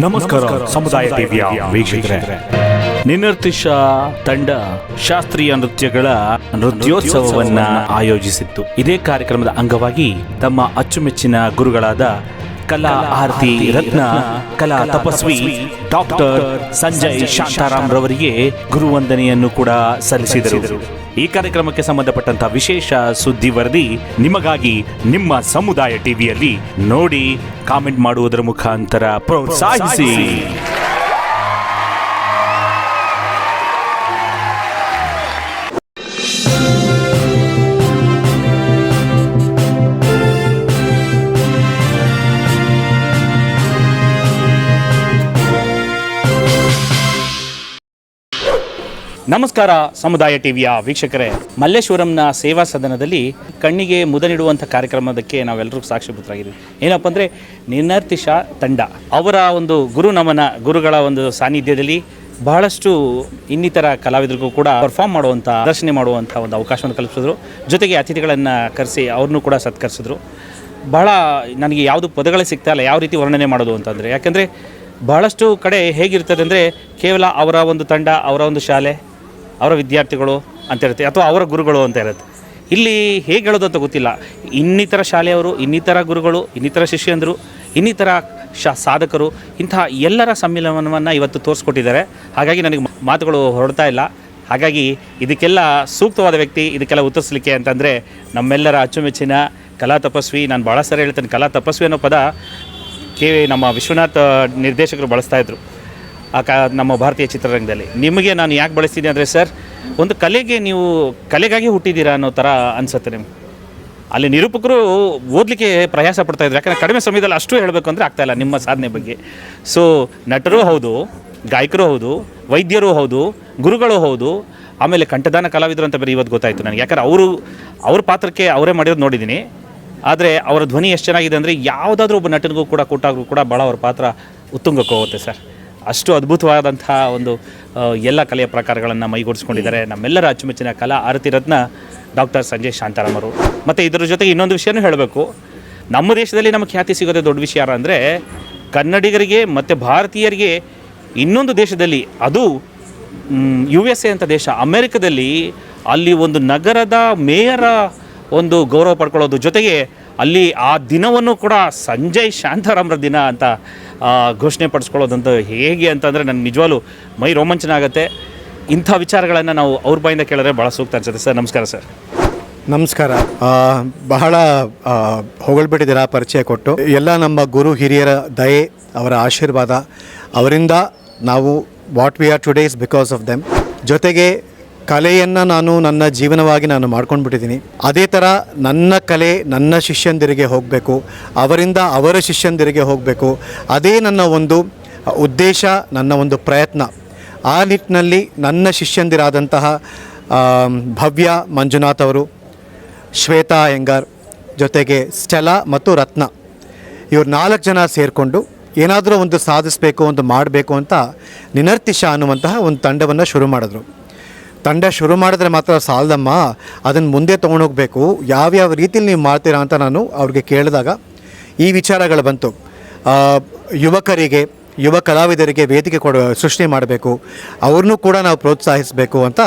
ನಮಸ್ಕಾರ ಸಮುದಾಯ ಟಿವಿಯ ವೀಕ್ಷಕರೇ. ನಿನರ್ತಿಶ ತಂಡ ಶಾಸ್ತ್ರೀಯ ನೃತ್ಯಗಳ ನೃತ್ಯೋತ್ಸವವನ್ನ ಆಯೋಜಿಸಿತ್ತು. ಇದೇ ಕಾರ್ಯಕ್ರಮದ ಅಂಗವಾಗಿ ತಮ್ಮ ಅಚ್ಚುಮೆಚ್ಚಿನ ಗುರುಗಳಾದ ಕಲಾ ಆರತಿ ರತ್ನ, ಕಲಾ ತಪಸ್ವಿ ಡಾಕ್ಟರ್ ಸಂಜಯ್ ಶಾಂತಾರಾಮ್ ರವರಿಗೆ ಗುರುವಂದನೆಯನ್ನು ಕೂಡ ಸಲ್ಲಿಸಿದರು. ಈ ಕಾರ್ಯಕ್ರಮಕ್ಕೆ ಸಂಬಂಧಪಟ್ಟಂತಹ ವಿಶೇಷ ಸುದ್ದಿ ವರದಿ ನಿಮಗಾಗಿ ನಿಮ್ಮ ಸಮುದಾಯ ಟಿವಿಯಲ್ಲಿ ನೋಡಿ ಕಾಮೆಂಟ್ ಮಾಡುವುದರ ಮುಖಾಂತರ ಪ್ರೋತ್ಸಾಹಿಸಿ. ನಮಸ್ಕಾರ ಸಮುದಾಯ ಟಿವಿಯ ವೀಕ್ಷಕರೇ. ಮಲ್ಲೇಶ್ವರಂನ ಸೇವಾ ಸದನದಲ್ಲಿ ಕಣ್ಣಿಗೆ ಮುದ ನೀಡುವಂಥ ಕಾರ್ಯಕ್ರಮದಕ್ಕೆ ನಾವೆಲ್ಲರೂ ಸಾಕ್ಷಿಭೂತರಾಗಿದ್ದೀವಿ. ಏನಪ್ಪ ಅಂದರೆ ನಿನ್ನರ್ತಿಷ ತಂಡ. ಅವರ ಒಂದು ಗುರು ನಮನ, ಗುರುಗಳ ಒಂದು ಸಾನ್ನಿಧ್ಯದಲ್ಲಿ ಬಹಳಷ್ಟು ಇನ್ನಿತರ ಕಲಾವಿದರಿಗೂ ಕೂಡ ಪರ್ಫಾರ್ಮ್ ಮಾಡುವಂಥ ಪ್ರದರ್ಶನ ಮಾಡುವಂಥ ಒಂದು ಅವಕಾಶವನ್ನು ಕಲ್ಪಿಸಿದ್ರು. ಜೊತೆಗೆ ಅತಿಥಿಗಳನ್ನು ಕರೆಸಿ ಅವ್ರನ್ನೂ ಕೂಡ ಸತ್ಕರಿಸಿದ್ರು. ಬಹಳ ನನಗೆ ಯಾವುದು ಪದಗಳೇ ಸಿಗ್ತಾ ಇಲ್ಲ, ಯಾವ ರೀತಿ ವರ್ಣನೆ ಮಾಡೋದು ಅಂತಂದರೆ ಯಾಕೆಂದರೆ ಬಹಳಷ್ಟು ಕಡೆ ಹೇಗಿರ್ತದೆ ಅಂದರೆ ಕೇವಲ ಅವರ ಒಂದು ತಂಡ, ಅವರ ಒಂದು ಶಾಲೆ ಅವರ ವಿದ್ಯಾರ್ಥಿಗಳು ಅಂತ ಇರುತ್ತೆ, ಅಥವಾ ಅವರ ಗುರುಗಳು ಅಂತ ಇರುತ್ತೆ. ಇಲ್ಲಿ ಹೇಗೆ ಹೇಳೋದು ಅಂತ ಗೊತ್ತಿಲ್ಲ. ಇನ್ನಿತರ ಶಾಲೆಯವರು, ಇನ್ನಿತರ ಗುರುಗಳು, ಇನ್ನಿತರ ಶಿಷ್ಯಂದರು, ಇನ್ನಿತರ ಶಾ, ಸಾಧಕರು, ಇಂತಹ ಎಲ್ಲರ ಸಮ್ಮಿಲನವನ್ನು ಇವತ್ತು ತೋರಿಸ್ಕೊಟ್ಟಿದ್ದಾರೆ. ಹಾಗಾಗಿ ನನಗೆ ಮಾತುಗಳು ಹೊರಡ್ತಾ ಇಲ್ಲ. ಹಾಗಾಗಿ ಇದಕ್ಕೆಲ್ಲ ಸೂಕ್ತವಾದ ವ್ಯಕ್ತಿ, ಇದಕ್ಕೆಲ್ಲ ಉತ್ತರಿಸಲಿಕ್ಕೆ ಅಂತಂದರೆ ನಮ್ಮೆಲ್ಲರ ಅಚ್ಚುಮೆಚ್ಚಿನ ಕಲಾ ತಪಸ್ವಿ. ನಾನು ಭಾಳ ಸರಿ ಹೇಳ್ತೇನೆ, ಕಲಾ ತಪಸ್ವಿ ಅನ್ನೋ ಪದ ಕೆ ನಮ್ಮ ವಿಶ್ವನಾಥ್ ನಿರ್ದೇಶಕರು ಬಳಸ್ತಾ ಇದ್ರು. ಆ ಕ ನಮ್ಮ ಭಾರತೀಯ ಚಿತ್ರರಂಗದಲ್ಲಿ. ನಿಮಗೆ ನಾನು ಯಾಕೆ ಬಳಸ್ತೀನಿ ಅಂದರೆ ಸರ್, ಒಂದು ಕಲೆಗೆ ನೀವು ಕಲೆಗಾಗಿ ಹುಟ್ಟಿದ್ದೀರಾ ಅನ್ನೋ ಥರ ಅನಿಸುತ್ತೆ ನಿಮ್ಗೆ. ಅಲ್ಲಿ ನಿರೂಪಕರು ಓದಲಿಕ್ಕೆ ಪ್ರಯಾಸ ಪಡ್ತಾ ಇದ್ರು. ಯಾಕಂದರೆ ಕಡಿಮೆ ಸಮಯದಲ್ಲಿ ಅಷ್ಟು ಹೇಳಬೇಕು ಅಂದರೆ ಆಗ್ತಾಯಿಲ್ಲ ನಿಮ್ಮ ಸಾಧನೆ ಬಗ್ಗೆ. ಸೊ ನಟರು ಹೌದು, ಗಾಯಕರು ಹೌದು, ವೈದ್ಯರು ಹೌದು, ಗುರುಗಳು ಹೌದು, ಆಮೇಲೆ ಕಂಠದಾನ ಕಲಾವಿದರು ಅಂತ ಬೇರೆ ಇವತ್ತು ಗೊತ್ತಾಯಿತು ನನಗೆ. ಯಾಕಂದ್ರೆ ಅವರು, ಅವ್ರ ಪಾತ್ರಕ್ಕೆ ಅವರೇ ಮಾಡಿರೋದು ನೋಡಿದ್ದೀನಿ. ಆದರೆ ಅವರ ಧ್ವನಿ ಎಷ್ಟು ಚೆನ್ನಾಗಿದೆ ಅಂದರೆ ಯಾವುದಾದ್ರೂ ಒಬ್ಬ ನಟನಿಗೂ ಕೂಡ ಕೊಟ್ಟಾಗೂ ಕೂಡ ಭಾಳ ಅವ್ರ ಪಾತ್ರ ಉತ್ತುಂಗಕ್ಕೆ ಹೋಗುತ್ತೆ ಸರ್. ಅಷ್ಟು ಅದ್ಭುತವಾದಂತಹ ಒಂದು ಎಲ್ಲ ಕಲೆಯ ಪ್ರಕಾರಗಳನ್ನು ಮೈಗೂಡಿಸ್ಕೊಂಡಿದ್ದಾರೆ. ನಮ್ಮೆಲ್ಲರ ಅಚ್ಚುಮೆಚ್ಚಿನ ಕಲಾ ಆರತಿ ರತ್ನ ಡಾಕ್ಟರ್ ಸಂಜಯ್ ಶಾಂತಾರಾಮರು. ಮತ್ತು ಇದರ ಜೊತೆಗೆ ಇನ್ನೊಂದು ವಿಷಯನೂ ಹೇಳಬೇಕು. ನಮ್ಮ ದೇಶದಲ್ಲಿ ನಮ್ಮ ಖ್ಯಾತಿ ಸಿಗೋದೇ ದೊಡ್ಡ ವಿಷಯ ಅಂದರೆ ಕನ್ನಡಿಗರಿಗೆ ಮತ್ತು ಭಾರತೀಯರಿಗೆ ಇನ್ನೊಂದು ದೇಶದಲ್ಲಿ, ಅದು ಯು ಎಸ್ ಎ ಅಂತ ದೇಶ, ಅಮೇರಿಕದಲ್ಲಿ ಅಲ್ಲಿ ಒಂದು ನಗರದ ಮೇಯರ ಒಂದು ಗೌರವ ಪಡ್ಕೊಳ್ಳೋದು ಜೊತೆಗೆ ಅಲ್ಲಿ ಆ ದಿನವನ್ನು ಕೂಡ ಸಂಜಯ್ ಶಾಂತಾರಾಮ್ರ ದಿನ ಅಂತ ಘೋಷಣೆ ಪಡಿಸ್ಕೊಳ್ಳೋದಂತೂ ಹೇಗೆ ಅಂತಂದರೆ ನನಗೆ ನಿಜವಾಗ್ಲೂ ಮೈ ರೋಮಾಂಚನ ಆಗುತ್ತೆ. ಇಂಥ ವಿಚಾರಗಳನ್ನು ನಾವು ಅವ್ರ ಬಾಯಿಂದ ಕೇಳಿದ್ರೆ ಭಾಳ ಸೂಕ್ತ ಅನ್ಸುತ್ತೆ. ಸರ್, ನಮಸ್ಕಾರ ಸರ್. ನಮಸ್ಕಾರ. ಬಹಳ ಹೊಗಳ್ಬಿಟ್ಟಿದ್ದೀರಾ ಪರಿಚಯ ಕೊಟ್ಟು. ಎಲ್ಲ ನಮ್ಮ ಗುರು ಹಿರಿಯರ ದಯೆ, ಅವರ ಆಶೀರ್ವಾದ, ಅವರಿಂದ ನಾವು what we are today is because of them ಜೊತೆಗೆ ಕಲೆಯನ್ನು ನಾನು ನನ್ನ ಜೀವನವಾಗಿ ನಾನು ಮಾಡ್ಕೊಂಡ್ಬಿಟ್ಟಿದ್ದೀನಿ. ಅದೇ ಥರ ನನ್ನ ಕಲೆ ನನ್ನ ಶಿಷ್ಯಂದಿರಿಗೆ ಹೋಗಬೇಕು, ಅವರಿಂದ ಅವರ ಶಿಷ್ಯಂದಿರಿಗೆ ಹೋಗಬೇಕು. ಅದೇ ನನ್ನ ಒಂದು ಉದ್ದೇಶ, ನನ್ನ ಒಂದು ಪ್ರಯತ್ನ. ಆ ನಿಟ್ಟಿನಲ್ಲಿ ನನ್ನ ಶಿಷ್ಯಂದಿರಾದಂತಹ ಭವ್ಯ ಮಂಜುನಾಥ್ ಅವರು, ಶ್ವೇತಾ ಅಯ್ಯಂಗಾರ್ ಜೊತೆಗೆ ಸ್ಟೆಲಾ ಮತ್ತು ರತ್ನ ಇವ್ರು ನಾಲ್ಕು ಜನ ಸೇರಿಕೊಂಡು ಏನಾದರೂ ಒಂದು ಸಾಧಿಸಬೇಕು, ಒಂದು ಮಾಡಬೇಕು ಅಂತ ನಿನರ್ತಿಶ ಅನ್ನುವಂತಹ ಒಂದು ತಂಡವನ್ನು ಶುರು ಮಾಡಿದ್ರು. ತಂಡ ಶುರು ಮಾಡಿದ್ರೆ ಮಾತ್ರ ಸಾಲದಮ್ಮ ಅದನ್ನು ಮುಂದೆ ತೊಗೊಂಡೋಗ್ಬೇಕು. ಯಾವ್ಯಾವ ರೀತಿಲಿ ನೀವು ಮಾಡ್ತೀರಾ ಅಂತ ನಾನು ಅವ್ರಿಗೆ ಕೇಳಿದಾಗ ಈ ವಿಚಾರಗಳು ಬಂತು. ಯುವಕರಿಗೆ, ಯುವ ಕಲಾವಿದರಿಗೆ ವೇದಿಕೆ ಕೊಡ, ಸೃಷ್ಟಿ ಮಾಡಬೇಕು. ಅವ್ರನ್ನೂ ಕೂಡ ನಾವು ಪ್ರೋತ್ಸಾಹಿಸಬೇಕು ಅಂತ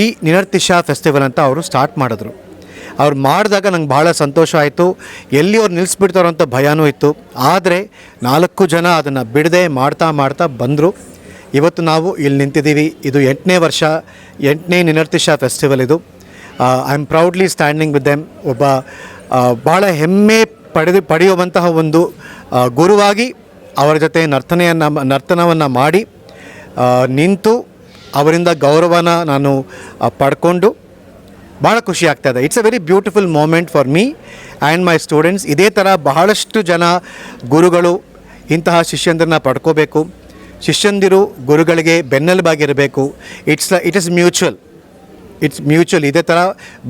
ಈ ನಿನರ್ತಿಶಾ ಫೆಸ್ಟಿವಲ್ ಅಂತ ಅವರು ಸ್ಟಾರ್ಟ್ ಮಾಡಿದ್ರು. ಅವ್ರು ಮಾಡಿದಾಗ ನಂಗೆ ಭಾಳ ಸಂತೋಷ ಆಯಿತು. ಎಲ್ಲಿ ಅವ್ರು ನಿಲ್ಲಿಸ್ಬಿಡ್ತಾರೋ ಅಂತ ಭಯನೂ ಇತ್ತು. ಆದರೆ ನಾಲ್ಕು ಜನ ಅದನ್ನು ಬಿಡದೆ ಮಾಡ್ತಾ ಮಾಡ್ತಾ ಬಂದರು. ಇವತ್ತು ನಾವು ಇಲ್ಲಿ ನಿಂತಿದ್ದೀವಿ. ಇದು ಎಂಟನೇ ವರ್ಷ, ಎಂಟನೇ ನಿನರ್ತಿಷ ಫೆಸ್ಟಿವಲ್ ಇದು. I am proudly standing with them ಒಬ್ಬ ಭಾಳ ಹೆಮ್ಮೆ ಪಡೆದು, ಪಡೆಯುವಂತಹ ಒಂದು ಗುರುವಾಗಿ ಅವರ ಜೊತೆ ನರ್ತನೆಯನ್ನು, ನರ್ತನವನ್ನು ಮಾಡಿ ನಿಂತು ಅವರಿಂದ ಗೌರವನ ನಾನು ಪಡ್ಕೊಂಡು ಭಾಳ ಖುಷಿ ಆಗ್ತಾ ಇದೆ. It's a very beautiful moment for me and my students ಇದೇ ಥರ ಬಹಳಷ್ಟು ಜನ ಗುರುಗಳು ಇಂತಹ ಶಿಷ್ಯಂದ್ರನ್ನ ಪಡ್ಕೋಬೇಕು. ಶಿಷ್ಯಂದಿರು ಗುರುಗಳಿಗೆ ಬೆನ್ನೆಲುಬಾಗಿರಬೇಕು. It's it is mutual it's mutual ಇದೇ ಥರ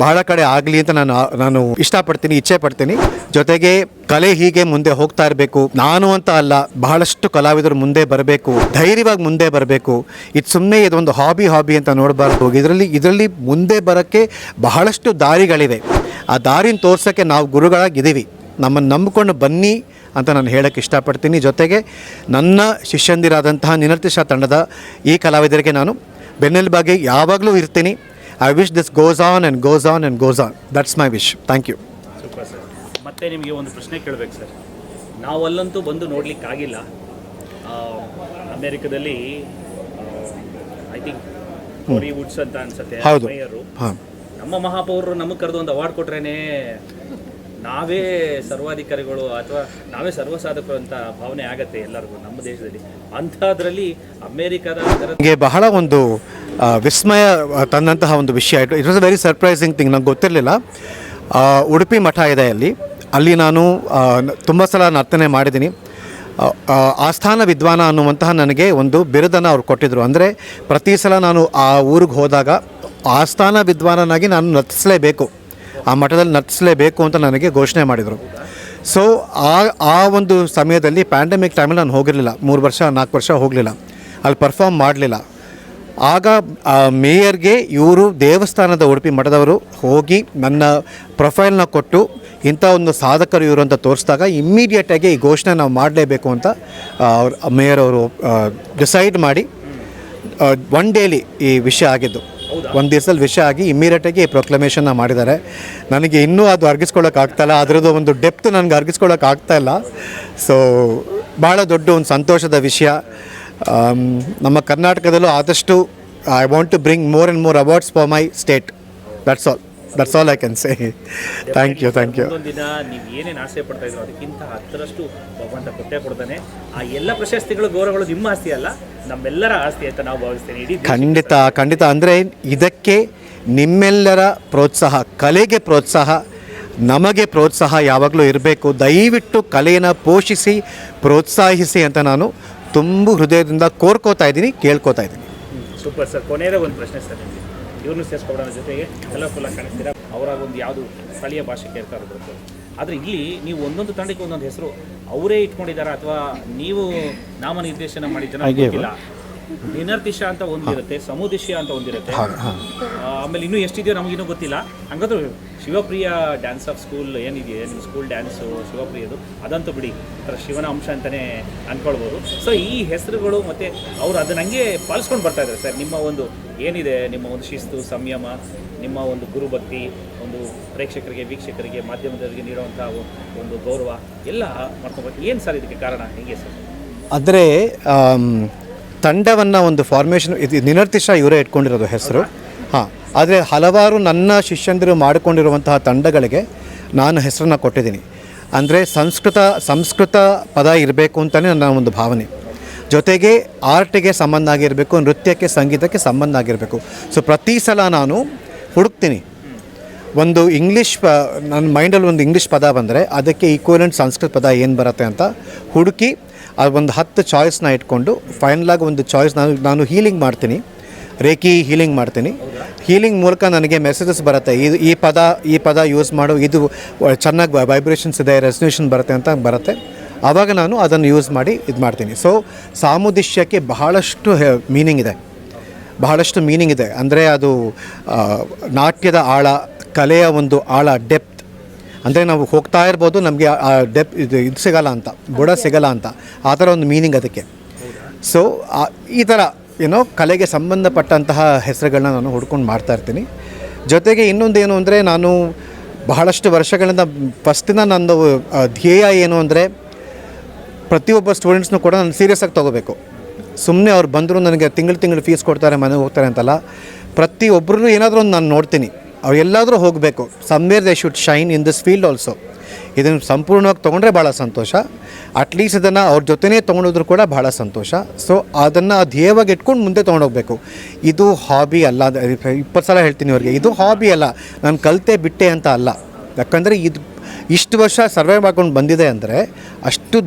ಬಹಳ ಕಡೆ ಆಗಲಿ ಅಂತ ನಾನು ನಾನು ಇಷ್ಟಪಡ್ತೀನಿ ಇಚ್ಛೆ ಪಡ್ತೀನಿ ಜೊತೆಗೆ ಕಲೆ ಹೀಗೆ ಮುಂದೆ ಹೋಗ್ತಾ ಇರಬೇಕು. ನಾನು ಅಂತ ಅಲ್ಲ, ಬಹಳಷ್ಟು ಕಲಾವಿದರು ಮುಂದೆ ಬರಬೇಕು. ಧೈರ್ಯವಾಗಿ ಮುಂದೆ ಬರಬೇಕು. ಇದು ಸುಮ್ಮನೆ ಇದೊಂದು ಹಾಬಿ ಹಾಬಿ ಅಂತ ನೋಡಬಾರ್ದು. ಇದರಲ್ಲಿ ಇದರಲ್ಲಿ ಮುಂದೆ ಬರೋಕ್ಕೆ ಬಹಳಷ್ಟು ದಾರಿಗಳಿವೆ. ಆ ದಾರಿನ ತೋರ್ಸೋಕ್ಕೆ ನಾವು ಗುರುಗಳಾಗಿದ್ದೀವಿ. ನಮ್ಮನ್ನು ನಂಬಿಕೊಂಡು ಬನ್ನಿ. ಅಂತ ನಾನು ಹೇಳೋಕ್ಕೆ ಇಷ್ಟಪಡ್ತೀನಿ. ಜೊತೆಗೆ ನನ್ನ ಶಿಷ್ಯಂದಿರಾದಂತಹ ನಿನರ್ತಿಷ ತಂಡದ ಈ ಕಲಾವಿದರಿಗೆ ನಾನು ಬೆನ್ನೆಲುಬಾಗಿ ಯಾವಾಗಲೂ ಇರ್ತೀನಿ. I wish this goes on and goes on and goes on that's my wish thank you super sir. ಮತ್ತೆ ನಿಮಗೆ ಒಂದು ಪ್ರಶ್ನೆ ಕೇಳಬೇಕು ಸರ್. ನಾವಲ್ಲಂತೂ ಬಂದು ನೋಡಲಿಕ್ಕಾಗಿಲ್ಲ. ಅಮೆರಿಕದಲ್ಲಿ ಐ ಥಿಂಕ್ ಕೋರಿ ವುಡ್ಸ್ ಅಂತ ಅನ್ಸುತ್ತೆ ಹೌದು. ನಮ್ಮ ಮಹಾಪೌರರು ನಮಗೆ ಕರೆದು ಒಂದು ಅವಾರ್ಡ್ ಕೊಟ್ರೇನೆ ನಾವೇ ಸರ್ವಾಧಿಕಾರಿಗಳು ಅಥವಾ ನಾವೇ ಸರ್ವಸಾಧಕರು ಅಂತ ಭಾವನೆ ಆಗತ್ತೆ ಎಲ್ಲರಿಗೂ ನಮ್ಮ ದೇಶದಲ್ಲಿ. ಅಂಥದ್ರಲ್ಲಿ ಅಮೇರಿಕಾದ ನನಗೆ ಬಹಳ ಒಂದು ವಿಸ್ಮಯ ತಂದಂತಹ ಒಂದು ವಿಷಯ. It it was a very surprising thing ನಂಗೆ ಗೊತ್ತಿರಲಿಲ್ಲ. ಉಡುಪಿ ಮಠ ಇದೆ ಅಲ್ಲಿ. ಅಲ್ಲಿ ನಾನು ತುಂಬ ಸಲ ನರ್ತನೆ ಮಾಡಿದ್ದೀನಿ. ಆಸ್ಥಾನ ವಿದ್ವಾನ ಅನ್ನುವಂತಹ ನನಗೆ ಒಂದು ಬಿರುದನ್ನು ಅವ್ರು ಕೊಟ್ಟಿದ್ದರು ಅಂದರೆ ಪ್ರತಿ ಸಲ ನಾನು ಆ ಊರಿಗೆ ಹೋದಾಗ ಆಸ್ಥಾನ ವಿದ್ವಾನನಾಗಿ ನಾನು ನರ್ತಿಸಲೇಬೇಕು ಆ ಮಠದಲ್ಲಿ ನರ್ತಿಸಲೇಬೇಕು ಅಂತ ನನಗೆ ಘೋಷಣೆ ಮಾಡಿದರು. ಸೊ ಆ ಆ ಒಂದು ಸಮಯದಲ್ಲಿ ಪ್ಯಾಂಡಮಿಕ್ ಟೈಮಲ್ಲಿ ನಾನು ಹೋಗಿರಲಿಲ್ಲ. ಮೂರು ವರ್ಷ, ನಾಲ್ಕು ವರ್ಷ ಹೋಗಲಿಲ್ಲ. ಅಲ್ಲಿ ಪರ್ಫಾರ್ಮ್ ಮಾಡಲಿಲ್ಲ. ಆಗ ಮೇಯರ್ಗೆ ಇವರು ದೇವಸ್ಥಾನದ ಉಡುಪಿ ಮಠದವರು ಹೋಗಿ ನನ್ನ ಪ್ರೊಫೈಲ್ನ ಕೊಟ್ಟು ಇಂಥ ಒಂದು ಸಾಧಕರು ಇವರು ಅಂತ ತೋರಿಸಿದಾಗ ಇಮ್ಮಿಡಿಯೇಟಾಗಿ ಈ ಘೋಷಣೆ ನಾವು ಮಾಡಲೇಬೇಕು ಅಂತ ಅವ್ರು, ಮೇಯರ್ ಅವರು ಡಿಸೈಡ್ ಮಾಡಿ ಒನ್ ಡೇಲಿ ಈ ವಿಷಯ ಆಗಿದ್ದು. ಒಂದು ದಿವಸದಲ್ಲಿ ವಿಷ ಆಗಿ ಇಮ್ಮಿಡಿಯೇಟಾಗಿ ಪ್ರೊಕ್ಲಮೇಷನ್ನ ಮಾಡಿದ್ದಾರೆ. ನನಗೆ ಇನ್ನೂ ಅದು ಅರ್ಗಿಸ್ಕೊಳ್ಳೋಕೆ ಆಗ್ತಾಯಿಲ್ಲ ಅದರದ್ದು ಒಂದು ಡೆಪ್ತ್ ನನಗೆ ಅರ್ಗಿಸ್ಕೊಳ್ಳೋಕೆ ಆಗ್ತಾ ಇಲ್ಲ. ಸೊ ಭಾಳ ದೊಡ್ಡ ಒಂದು ಸಂತೋಷದ ವಿಷಯ. ನಮ್ಮ ಕರ್ನಾಟಕದಲ್ಲೂ ಆದಷ್ಟು I want to bring more and more awards for my state that's all that's all I can say thank you thank you ಒಂದು ದಿನ ನೀವು ಏನೇನು ಆಸೆ ಪಡ್ತಾ ಇದ್ರು ಅದಕ್ಕಿಂತ ಹತ್ತರಷ್ಟು ಭಗವಂತ ಕೊಟ್ಟೆ ಕೊಡ್ತಾನೆ. ಆ ಎಲ್ಲ ಪ್ರಶಸ್ತಿಗಳು ಗೌರವಗಳು ನಿಮ್ಮ ಆಸ್ತಿ ಅಲ್ಲ ನಮ್ಮೆಲ್ಲರ ಆಸ್ತಿ ಅಂತ ನಾವು ಭಾವಿಸ್ತೇನೆ. ಇಡೀ ಖಂಡಿತ ಖಂಡಿತ. ಅಂದರೆ ಇದಕ್ಕೆ ನಿಮ್ಮೆಲ್ಲರ ಪ್ರೋತ್ಸಾಹ ಕಲೆಗೆ ಪ್ರೋತ್ಸಾಹ ನಮಗೆ ಪ್ರೋತ್ಸಾಹ ಯಾವಾಗಲೂ ಇರಬೇಕು. ದಯವಿಟ್ಟು ಕಲೆಯನ್ನು ಪೋಷಿಸಿ ಪ್ರೋತ್ಸಾಹಿಸಿ ಅಂತ ನಾನು ತುಂಬ ಹೃದಯದಿಂದ ಕೋರ್ಕೋತಾ ಇದ್ದೀನಿ ಕೇಳ್ಕೋತಾ ಇದ್ದೀನಿ. ಸೂಪರ್ ಸರ್ ಕೊನೆಯದೇ ಒಂದು ಪ್ರಶ್ನೆ ಸರ್ ಇವ್ರನ್ನೂ ಸೇರಿಸ್ಕೊಡೋಣ ಜೊತೆಗೆ ಕಲರ್ಫುಲ್ ಆಗಿ ಕಾಣಿಸ್ತೀರಾ? ಅವರಾಗ ಒಂದು ಯಾವುದು ಸ್ಥಳೀಯ ಭಾಷೆ ಕೇಳ್ತಾ ಇರೋದು ಆದರೆ ಇಲ್ಲಿ ನೀವು ಒಂದೊಂದು ತಂಡಕ್ಕೆ ಒಂದೊಂದು ಹೆಸರು ಅವರೇ ಇಟ್ಕೊಂಡಿದ್ದಾರೆ ಅಥವಾ ನೀವು ನಾಮನಿರ್ದೇಶನ ಮಾಡಿದ್ದೀರಾ ಗೊತ್ತಿಲ್ಲ? ನಿನರ್ತಿಶ ಅಂತ ಒಂದಿರುತ್ತೆ ಸಮುದಿಶ ಅಂತ ಒಂದಿರುತ್ತೆ. ಆಮೇಲೆ ಇನ್ನೂ ಎಷ್ಟಿದೆಯೋ ನಮಗಿನ್ನೂ ಗೊತ್ತಿಲ್ಲ. ಹಂಗಾದ್ರೆ ಶಿವಪ್ರಿಯ ಡ್ಯಾನ್ಸ್ ಆಫ್ ಸ್ಕೂಲ್ ಏನಿದೆ ನಿಮ್ಮ ಸ್ಕೂಲ್ ಡ್ಯಾನ್ಸು ಶಿವಪ್ರಿಯದು ಅದಂತೂ ಬಿಡಿ. ಒಂಥರ ಶಿವನ ಅಂಶ ಅಂತಲೇ ಅನ್ಕೊಳ್ಬೋದು. ಸೊ ಈ ಹೆಸರುಗಳು ಮತ್ತು ಅವರು ಅದನ್ನ ಹಂಗೆ ಪಾಲಿಸ್ಕೊಂಡು ಬರ್ತಾ ಇದ್ದಾರೆ ಸರ್. ನಿಮ್ಮ ಒಂದು ಏನಿದೆ ನಿಮ್ಮ ಒಂದು ಶಿಸ್ತು ಸಂಯಮ ನಿಮ್ಮ ಒಂದು ಗುರುಭಕ್ತಿ ಒಂದು ಪ್ರೇಕ್ಷಕರಿಗೆ ವೀಕ್ಷಕರಿಗೆ ಮಾಧ್ಯಮದವರಿಗೆ ನೀಡುವಂಥ ಒಂದು ಗೌರವ ಎಲ್ಲ ಮಾಡ್ಕೊಬೇಕು ಏನು ಸರ್ ಇದಕ್ಕೆ ಕಾರಣ? ಹೇಗೆ ಸರ್? ಆದರೆ ತಂಡವನ್ನು ಒಂದು ಫಾರ್ಮೇಷನ್ ಇದು ನಿನರ್ತಿಶ ಇವರೇ ಇಟ್ಕೊಂಡಿರೋದು ಹೆಸರು. ಹಾಂ, ಆದರೆ ಹಲವಾರು ನನ್ನ ಶಿಷ್ಯಂದಿರು ಮಾಡಿಕೊಂಡಿರುವಂತಹ ತಂಡಗಳಿಗೆ ನಾನು ಹೆಸರನ್ನು ಕೊಟ್ಟಿದ್ದೀನಿ. ಅಂದರೆ ಸಂಸ್ಕೃತ ಸಂಸ್ಕೃತ ಪದ ಇರಬೇಕು ಅಂತಲೇ ನನ್ನ ಒಂದು ಭಾವನೆ. ಜೊತೆಗೆ ಆರ್ಟಿಗೆ ಸಂಬಂಧ ಆಗಿರಬೇಕು, ನೃತ್ಯಕ್ಕೆ, ಸಂಗೀತಕ್ಕೆ ಸಂಬಂಧ ಆಗಿರಬೇಕು. ಸೊ ಪ್ರತಿ ಸಲ ನಾನು ಹುಡುಕ್ತೀನಿ. ಒಂದು ಇಂಗ್ಲೀಷ್ ಪ, ನನ್ನ ಮೈಂಡಲ್ಲಿ ಒಂದು ಇಂಗ್ಲೀಷ್ ಪದ ಬಂದರೆ ಅದಕ್ಕೆ ಈಕ್ವಲೆಂಟ್ ಸಂಸ್ಕೃತ ಪದ ಏನು ಬರುತ್ತೆ ಅಂತ ಹುಡುಕಿ ಅದು ಒಂದು ಹತ್ತು ಚಾಯ್ಸ್ನ ಇಟ್ಕೊಂಡು ಫೈನಲಾಗಿ ಒಂದು ಚಾಯ್ಸ್ ನಾನು ನಾನು ಹೀಲಿಂಗ್ ಮಾಡ್ತೀನಿ. ರೇಖಿ ಹೀಲಿಂಗ್ ಮಾಡ್ತೀನಿ. ಹೀಲಿಂಗ್ ಮೂಲಕ ನನಗೆ ಮೆಸೇಜಸ್ ಬರುತ್ತೆ. ಇದು ಈ ಪದ ಈ ಪದ ಯೂಸ್ ಮಾಡು, ಇದು ಚೆನ್ನಾಗಿ ವೈಬ್ರೇಷನ್ಸ್ ಇದೆ ರೆಸಲ್ಯೂಷನ್ ಬರುತ್ತೆ ಅಂತ ಬರುತ್ತೆ. ಆವಾಗ ನಾನು ಅದನ್ನು ಯೂಸ್ ಮಾಡಿ ಇದು ಮಾಡ್ತೀನಿ. ಸೊ ಸಾಮುದಿಶ್ಯಕ್ಕೆ ಬಹಳಷ್ಟು ಮೀನಿಂಗ್ ಇದೆ. ಬಹಳಷ್ಟು ಮೀನಿಂಗ್ ಇದೆ. ಅಂದರೆ ಅದು ನಾಟ್ಯದ ಆಳ ಕಲೆಯ ಒಂದು ಆಳ ಡೆಪ್ತ್ ಅಂದರೆ ನಾವು ಹೋಗ್ತಾ ಇರ್ಬೋದು ನಮಗೆ ಆ ಡೆಪ್ ಇದು ಇದು ಸಿಗಲ್ಲ ಅಂತ ಬುಡ ಸಿಗಲ್ಲ ಅಂತ. ಆ ಥರ ಒಂದು ಮೀನಿಂಗ್ ಅದಕ್ಕೆ. ಸೊ ಈ ಥರ ಏನೋ ಕಲೆಗೆ ಸಂಬಂಧಪಟ್ಟಂತಹ ಹೆಸರುಗಳನ್ನ ನಾನು ಹುಡ್ಕೊಂಡು ಮಾಡ್ತಾ ಇರ್ತೀನಿ. ಜೊತೆಗೆ ಇನ್ನೊಂದು ಏನು ಅಂದರೆ ನಾನು ಬಹಳಷ್ಟು ವರ್ಷಗಳಿಂದ ಫಸ್ಟಿನ ನಂದು ಧ್ಯೇಯ ಏನು ಅಂದರೆ ಪ್ರತಿಯೊಬ್ಬ ಸ್ಟೂಡೆಂಟ್ಸ್ನೂ ಕೂಡ ನಾನು ಸೀರಿಯಸ್ ಆಗಿ ತೊಗೋಬೇಕು. ಸುಮ್ಮನೆ ಅವ್ರು ಬಂದರೂ ನನಗೆ ತಿಂಗಳು ತಿಂಗಳು ಫೀಸ್ ಕೊಡ್ತಾರೆ ಮನೆಗೆ ಹೋಗ್ತಾರೆ ಅಂತಲ್ಲ ಪ್ರತಿಯೊಬ್ಬರೂ ಏನಾದರೂ ಒಂದು ನಾನು ನೋಡ್ತೀನಿ. ಅವ್ರು ಎಲ್ಲಾದರೂ ಹೋಗಬೇಕು. Somewhere they should shine in this field also ಇದನ್ನು ಸಂಪೂರ್ಣವಾಗಿ ತೊಗೊಂಡ್ರೆ ಭಾಳ ಸಂತೋಷ. ಅಟ್ಲೀಸ್ಟ್ ಇದನ್ನು ಅವ್ರ ಜೊತೆನೇ ತೊಗೊಂಡೋದ್ರು ಕೂಡ ಭಾಳ ಸಂತೋಷ. ಸೊ ಅದನ್ನು ಧ್ಯೇಯವಾಗಿ ಇಟ್ಕೊಂಡು ಮುಂದೆ ತೊಗೊಂಡೋಗ್ಬೇಕು. ಇದು ಹಾಬಿ ಅಲ್ಲ. ಇಪ್ಪತ್ತು ಸಲ ಹೇಳ್ತೀನಿ ಅವ್ರಿಗೆ ಇದು ಹಾಬಿ ಅಲ್ಲ. ನಾನು ಕಲಿತೆ ಬಿಟ್ಟೆ ಅಂತ ಅಲ್ಲ. ಯಾಕಂದರೆ ಇದು ಇಷ್ಟು ವರ್ಷ ಸರ್ವೈವ್ ಮಾಡ್ಕೊಂಡು ಬಂದಿದೆ ಅಂದರೆ ಅಷ್ಟು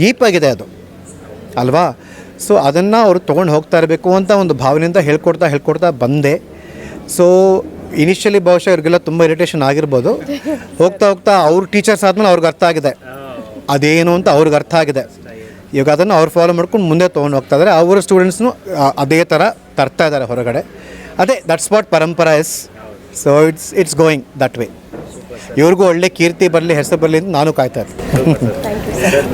ಡೀಪ್ ಆಗಿದೆ ಅದು. ಅಲ್ವಾ? ಸೊ ಅದನ್ನು ಅವರು ತೊಗೊಂಡು ಹೋಗ್ತಾ ಇರಬೇಕು ಅಂತ ಒಂದು ಭಾವನೆಯಿಂದ ಹೇಳ್ಕೊಡ್ತಾ ಹೇಳ್ಕೊಡ್ತಾ ಬಂದೆ. ಸೊ ಇನಿಷಿಯಲಿ ಬಹುಶಃ ಇವ್ರಿಗೆಲ್ಲ ತುಂಬ ಇರಿಟೇಷನ್ ಆಗಿರ್ಬೋದು. ಹೋಗ್ತಾ ಹೋಗ್ತಾ ಅವ್ರ ಟೀಚರ್ಸ್ ಆದಮೇಲೆ ಅವ್ರಿಗೆ ಅರ್ಥ ಆಗಿದೆ. ಅದೇನು ಅಂತ ಅವ್ರಿಗೆ ಅರ್ಥ ಆಗಿದೆ. ಇವಾಗ ಅದನ್ನು ಅವ್ರು ಫಾಲೋ ಮಾಡ್ಕೊಂಡು ಮುಂದೆ ತೊಗೊಂಡು ಹೋಗ್ತಾ ಇದ್ದಾರೆ ಅವರ ಸ್ಟೂಡೆಂಟ್ಸ್ನು ಅದೇ ಥರ ತರ್ತಾ ಇದ್ದಾರೆ ಹೊರಗಡೆ. ಅದೇ that's what Parampara is so it's it's going that way ಇವ್ರಿಗೂ ಒಳ್ಳೆ ಕೀರ್ತಿ ಬರಲಿ ಹೆಸರು ಬರಲಿ ಅಂತ ನಾನು ಕಾಯ್ತಾ ಇರ್ತೀನಿ. ಯು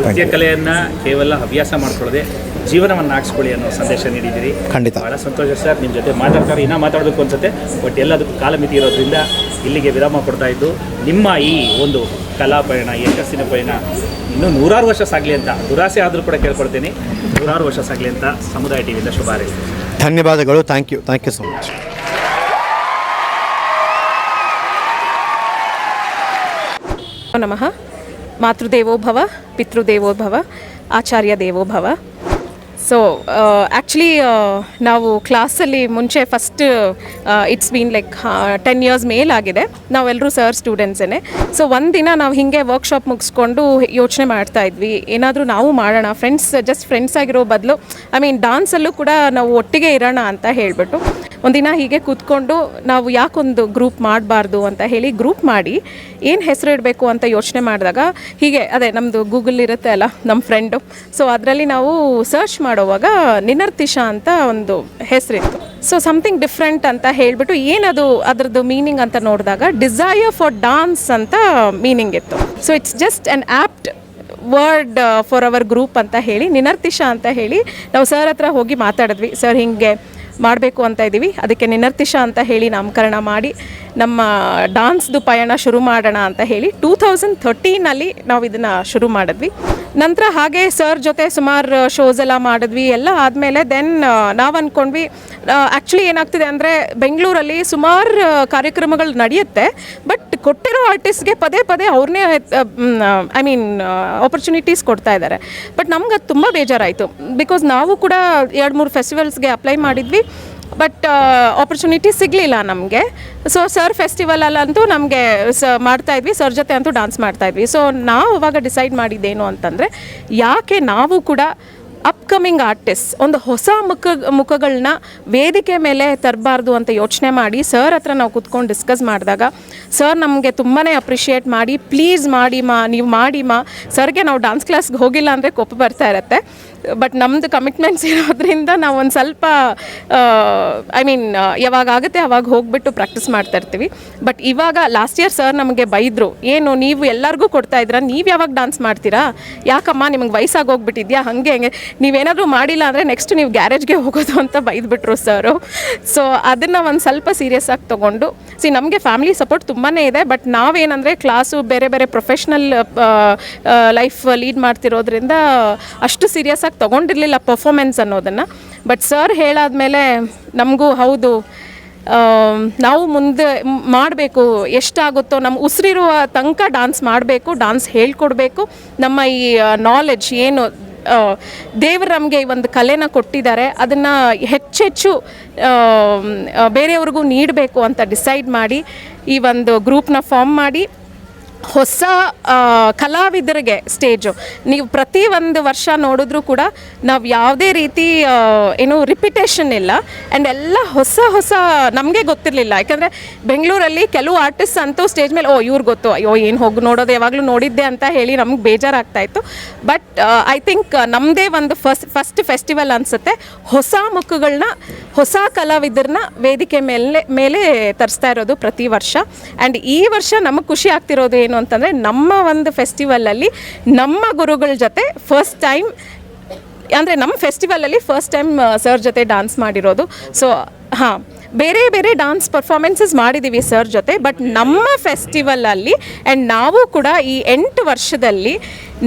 ನೃತ್ಯ ಕಲೆಯನ್ನ ಕೇವಲ ಹವ್ಯಾಸ ಮಾಡ್ಕೊಳ್ಳದೆ ಜೀವನವನ್ನು ಹಾಕ್ಸ್ಕೊಳ್ಳಿ ಅನ್ನೋ ಸಂದೇಶ ನೀಡಿದ್ದೀರಿ. ಖಂಡಿತ. ಬಹಳ ಸಂತೋಷ ಸರ್ ನಿಮ್ಮ ಜೊತೆ ಮಾತಾಡ್ತಾರೆ ಇನ್ನೂ ಮಾತಾಡಬೇಕು ಅನ್ಸುತ್ತೆ ಬಟ್ ಎಲ್ಲದಕ್ಕೂ ಕಾಲಮಿತಿ ಇರೋದ್ರಿಂದ ಇಲ್ಲಿಗೆ ವಿರಾಮ ಕೊಡ್ತಾ ಇದ್ದು ನಿಮ್ಮ ಈ ಒಂದು ಕಲಾ ಪಯಣ ಯಶಸ್ಸಿನ ಪಯಣ ಇನ್ನೂ ನೂರಾರು ವರ್ಷ ಸಾಗಲಿ ಅಂತ ದುರಾಸೆ ಆದರೂ ಕೂಡ ಕೇಳ್ಕೊಳ್ತೀನಿ. ನೂರಾರು ವರ್ಷ ಸಾಗಲಿ ಅಂತ ಸಮುದಾಯ ಟಿವಿಯಿಂದ ಶುಭ ಹಾರೈಸ್ತೀನಿ. ಧನ್ಯವಾದಗಳು thank you thank you so much ನಮಃ. ಮಾತೃದೇವೋ ಭವ ಪಿತೃದೇವೋ ಭವ ಆಚಾರ್ಯ ದೇವೋಭವ ಸೊ ಆ್ಯಕ್ಚುಲಿ ನಾವು ಕ್ಲಾಸಲ್ಲಿ ಮುಂಚೆ first it's been like ten years ಮೇಲಾಗಿದೆ. ನಾವೆಲ್ಲರೂ ಸರ್ ಸ್ಟೂಡೆಂಟ್ಸೇ ಸೊ ಒಂದಿನ ನಾವು ಹೀಗೆ ವರ್ಕ್ಶಾಪ್ ಮುಗಿಸ್ಕೊಂಡು ಯೋಚನೆ ಮಾಡ್ತಾ ಇದ್ವಿ. ಏನಾದರೂ ನಾವು ಮಾಡೋಣ ಫ್ರೆಂಡ್ಸ್ ಜಸ್ಟ್ ಫ್ರೆಂಡ್ಸ್ ಆಗಿರೋ ಬದಲು ಐ ಮೀನ್ ಡಾನ್ಸಲ್ಲೂ ಕೂಡ ನಾವು ಒಟ್ಟಿಗೆ ಇರೋಣ ಅಂತ ಹೇಳಿಬಿಟ್ಟು. ಒಂದಿನ ಹೀಗೆ ಕೂತ್ಕೊಂಡು ನಾವು ಯಾಕೊಂದು ಗ್ರೂಪ್ ಮಾಡಬಾರ್ದು ಅಂತ ಹೇಳಿ ಗ್ರೂಪ್ ಮಾಡಿ ಏನು ಹೆಸರು ಇಡಬೇಕು ಅಂತ ಯೋಚನೆ ಮಾಡಿದಾಗ ಹೀಗೆ, ಅದೇ ನಮ್ಮದು ಗೂಗಲ್ ಇರುತ್ತೆ ಅಲ್ಲ ನಮ್ಮ ಫ್ರೆಂಡು ಸೊ ಅದರಲ್ಲಿ ನಾವು ಸರ್ಚ್ ಮಾಡೋವಾಗ ನಿನರ್ತಿಶಾ ಅಂತ ಒಂದು ಹೆಸರಿತ್ತು. ಸೊ ಸಮಥಿಂಗ್ ಡಿಫ್ರೆಂಟ್ ಅಂತ ಹೇಳಿಬಿಟ್ಟು ಏನದು ಅದರದ್ದು ಮೀನಿಂಗ್ ಅಂತ ನೋಡಿದಾಗ ಡಿಸೈರ್ ಫಾರ್ ಡಾನ್ಸ್ ಅಂತ ಮೀನಿಂಗ್ ಇತ್ತು. So it's just an apt word for our group ಅಂತ ಹೇಳಿ ನಿನರ್ತಿಶಾ ಅಂತ ಹೇಳಿ ನಾವು ಸರ್ ಹತ್ರ ಹೋಗಿ ಮಾತಾಡಿದ್ವಿ. ಸರ್ ಹಿಂಗೆ ಮಾಡಬೇಕು ಅಂತ ಇದ್ದೀವಿ. ಅದಕ್ಕೆ ನಿನರ್ತಿಷ ಅಂತ ಹೇಳಿ ನಾಮಕರಣ ಮಾಡಿ, ನಮ್ಮ ಡಾನ್ಸ್ದು ಪಯಣ ಶುರು ಮಾಡೋಣ ಅಂತ ಹೇಳಿ ಟೂ ತೌಸಂಡ್ ಥರ್ಟೀನಲ್ಲಿ ನಾವು ಇದನ್ನು ಶುರು ಮಾಡಿದ್ವಿ. ನಂತರ ಹಾಗೆ ಸರ್ ಜೊತೆ ಸುಮಾರು ಶೋಸ್ ಎಲ್ಲ ಮಾಡಿದ್ವಿ. ಎಲ್ಲ ಆದಮೇಲೆ ದೆನ್ ನಾವು ಅಂದ್ಕೊಂಡ್ವಿ ಆ್ಯಕ್ಚುಲಿ ಏನಾಗ್ತಿದೆ ಅಂದರೆ ಬೆಂಗಳೂರಲ್ಲಿ ಸುಮಾರು ಕಾರ್ಯಕ್ರಮಗಳು ನಡೆಯುತ್ತೆ. ಬಟ್ ಕೊಟ್ಟಿರೋ ಆರ್ಟಿಸ್ಟ್ಗೆ ಪದೇ ಪದೇ ಅವ್ರನ್ನೇ ಐ ಮೀನ್ ಆಪರ್ಚುನಿಟೀಸ್ ಕೊಡ್ತಾ ಇದ್ದಾರೆ ಬಟ್ ನಮ್ಗೆ ಅದು ತುಂಬ ಬೇಜಾರಾಯಿತು. ಬಿಕಾಸ್ ನಾವು ಕೂಡ ಎರಡು ಮೂರು ಫೆಸ್ಟಿವಲ್ಸ್ಗೆ ಅಪ್ಲೈ ಮಾಡಿದ್ವಿ. ಬಟ್ ಆಪರ್ಚುನಿಟಿ ಸಿಗಲಿಲ್ಲ ನಮಗೆ. ಸೊ ಸರ್ ಫೆಸ್ಟಿವಲಲ್ಲಂತೂ ನಮಗೆ ಸ ಮಾಡ್ತಾ ಇದ್ವಿ ಸರ್ ಜೊತೆ ಅಂತೂ ಡಾನ್ಸ್ ಮಾಡ್ತಾ ಇದ್ವಿ. ಸೊ ನಾವು ಅವಾಗ ಡಿಸೈಡ್ ಮಾಡಿದ್ದೇನು ಅಂತಂದರೆ, ಯಾಕೆ ನಾವು ಕೂಡ ಅಪ್ಕಮಿಂಗ್ ಆರ್ಟಿಸ್ಟ್ ಒಂದು ಹೊಸ ಮುಖ ಮುಖಗಳನ್ನ ವೇದಿಕೆ ಮೇಲೆ ತರಬಾರ್ದು ಅಂತ ಯೋಚನೆ ಮಾಡಿ ಸರ್ ಹತ್ರ ನಾವು ಕುತ್ಕೊಂಡು ಡಿಸ್ಕಸ್ ಮಾಡಿದಾಗ ಸರ್ ನಮಗೆ ತುಂಬಾ ಅಪ್ರಿಷಿಯೇಟ್ ಮಾಡಿ ಪ್ಲೀಸ್ ಮಾಡಿ ಮಾ ನೀವು ಮಾಡಿ ಮಾ ಸರ್ಗೆ ನಾವು ಡಾನ್ಸ್ ಕ್ಲಾಸ್ಗೆ ಹೋಗಿಲ್ಲ ಅಂದರೆ ಕೋಪ ಬರ್ತಾ ಇರತ್ತೆ. ಬಟ್ ನಮ್ಮದು ಕಮಿಟ್ಮೆಂಟ್ಸ್ ಇರೋದ್ರಿಂದ ನಾವು ಒಂದು ಸ್ವಲ್ಪ ಐ ಮೀನ್ ಯಾವಾಗ ಆಗುತ್ತೆ ಅವಾಗ ಹೋಗ್ಬಿಟ್ಟು ಪ್ರಾಕ್ಟೀಸ್ ಮಾಡ್ತಾ ಇರ್ತೀವಿ. ಬಟ್ ಇವಾಗ ಲಾಸ್ಟ್ ಇಯರ್ ಸರ್ ನಮಗೆ ಬೈದರು, ಏನು ನೀವು ಎಲ್ಲರಿಗೂ ಕೊಡ್ತಾ ಇದ್ದೀರಾ? ನೀವು ಯಾವಾಗ ಡಾನ್ಸ್ ಮಾಡ್ತೀರಾ? ಯಾಕಮ್ಮ ನಿಮಗೆ ವಯಸ್ಸಾಗಿ ಹೋಗ್ಬಿಟ್ಟಿದ್ಯಾ? ಹಾಗೆ ಹಂಗೆ. ನೀವೇನಾದರೂ ಮಾಡಿಲ್ಲ ಅಂದರೆ ನೆಕ್ಸ್ಟ್ ನೀವು ಗ್ಯಾರೇಜ್ಗೆ ಹೋಗೋದು ಅಂತ ಬೈದ್ಬಿಟ್ರು ಸರು ಸೊ ಅದನ್ನು ಒಂದು ಸ್ವಲ್ಪ ಸೀರಿಯಸ್ ಆಗಿ ತೊಗೊಂಡು ಸಿ ನಮಗೆ ಫ್ಯಾಮಿಲಿ ಸಪೋರ್ಟ್ ತುಂಬಾ ಇದೆ ಬಟ್ ನಾವೇನಂದರೆ ಕ್ಲಾಸು ಬೇರೆ ಬೇರೆ ಪ್ರೊಫೆಷ್ನಲ್ ಲೈಫ್ ಲೀಡ್ ಮಾಡ್ತಿರೋದ್ರಿಂದ ಅಷ್ಟು ಸೀರಿಯಸ್ ಆಗಿ ತೊಗೊಂಡಿರಲಿಲ್ಲ ಪರ್ಫಾಮೆನ್ಸ್ ಅನ್ನೋದನ್ನು. ಬಟ್ ಸರ್ ಹೇಳಾದ್ಮೇಲೆ ನಮಗೂ ಹೌದು ನಾವು ಮುಂದೆ ಮಾಡಬೇಕು, ಎಷ್ಟಾಗುತ್ತೋ ನಮ್ಮ ಉಸಿರಿರುವ ತನಕ ಡಾನ್ಸ್ ಮಾಡಬೇಕು ಡಾನ್ಸ್ ಹೇಳ್ಕೊಡ್ಬೇಕು. ನಮ್ಮ ಈ ನಾಲೆಡ್ಜ್ ಏನು ದೇವರು ನಮಗೆ ಈ ಒಂದು ಕಲೆನ ಕೊಟ್ಟಿದ್ದಾರೆ, ಅದನ್ನು ಹೆಚ್ಚೆಚ್ಚು ಬೇರೆಯವ್ರಿಗೂ ನೀಡಬೇಕು ಅಂತ ಡಿಸೈಡ್ ಮಾಡಿ, ಈ ಒಂದು ಗ್ರೂಪ್ನ ಫಾರ್ಮ್ ಮಾಡಿ ಹೊಸ ಕಲಾವಿದರಿಗೆ ಸ್ಟೇಜು ನೀವು ಪ್ರತಿ ಒಂದು ವರ್ಷ ನೋಡಿದ್ರೂ ಕೂಡ ನಾವು ಯಾವುದೇ ರೀತಿ ಏನು ರಿಪಿಟೇಷನ್ ಇಲ್ಲ. ಆ್ಯಂಡ್ ಎಲ್ಲ ಹೊಸ ಹೊಸ ನಮಗೆ ಗೊತ್ತಿರಲಿಲ್ಲ. ಯಾಕಂದರೆ ಬೆಂಗಳೂರಲ್ಲಿ ಕೆಲವು ಆರ್ಟಿಸ್ಟ್ ಅಂತೂ ಸ್ಟೇಜ್ ಮೇಲೆ, ಓ, ಇವ್ರು ಗೊತ್ತು. ಅಯ್ಯೋ, ಏನು ಹೋಗಿ ನೋಡೋದು? ಯಾವಾಗಲೂ ನೋಡಿದ್ದೆ ಅಂತ ಹೇಳಿ ನಮ್ಗೆ ಬೇಜಾರಾಗ್ತಾಯಿತ್ತು ಬಟ್ ಐ ಥಿಂಕ್ ನಮ್ಮದೇ ಒಂದು ಫಸ್ಟ್ ಫಸ್ಟ್ ಫೆಸ್ಟಿವಲ್ ಅನಿಸುತ್ತೆ. ಹೊಸ ಮುಖಗಳನ್ನ ಹೊಸ ಕಲಾವಿದರನ್ನ ವೇದಿಕೆ ಮೇಲೆ ಮೇಲೆ ತರಿಸ್ತಾ ಇರೋದು ಪ್ರತಿ ವರ್ಷ. ಆ್ಯಂಡ್ ಈ ವರ್ಷ ನಮಗೆ ಖುಷಿ ಆಗ್ತಿರೋದು ಏನು ಅಂತಂದರೆ, ನಮ್ಮ ಒಂದು ಫೆಸ್ಟಿವಲಲ್ಲಿ ನಮ್ಮ ಗುರುಗಳ ಜೊತೆ ಫಸ್ಟ್ ಟೈಮ್ ಅಂದರೆ ನಮ್ಮ ಫೆಸ್ಟಿವಲಲ್ಲಿ ಫಸ್ಟ್ ಟೈಮ್ ಸರ್ ಜೊತೆ ಡಾನ್ಸ್ ಮಾಡಿರೋದು. ಸೊ ಹಾಂ. ಬೇರೆ ಬೇರೆ ಡಾನ್ಸ್ ಪರ್ಫಾರ್ಮೆನ್ಸಸ್ ಮಾಡಿದ್ದೀವಿ ಸರ್ ಜೊತೆ ಬಟ್ ನಮ್ಮ ಫೆಸ್ಟಿವಲಲ್ಲಿ ಆ್ಯಂಡ್ ನಾವು ಕೂಡ ಈ ಎಂಟು ವರ್ಷದಲ್ಲಿ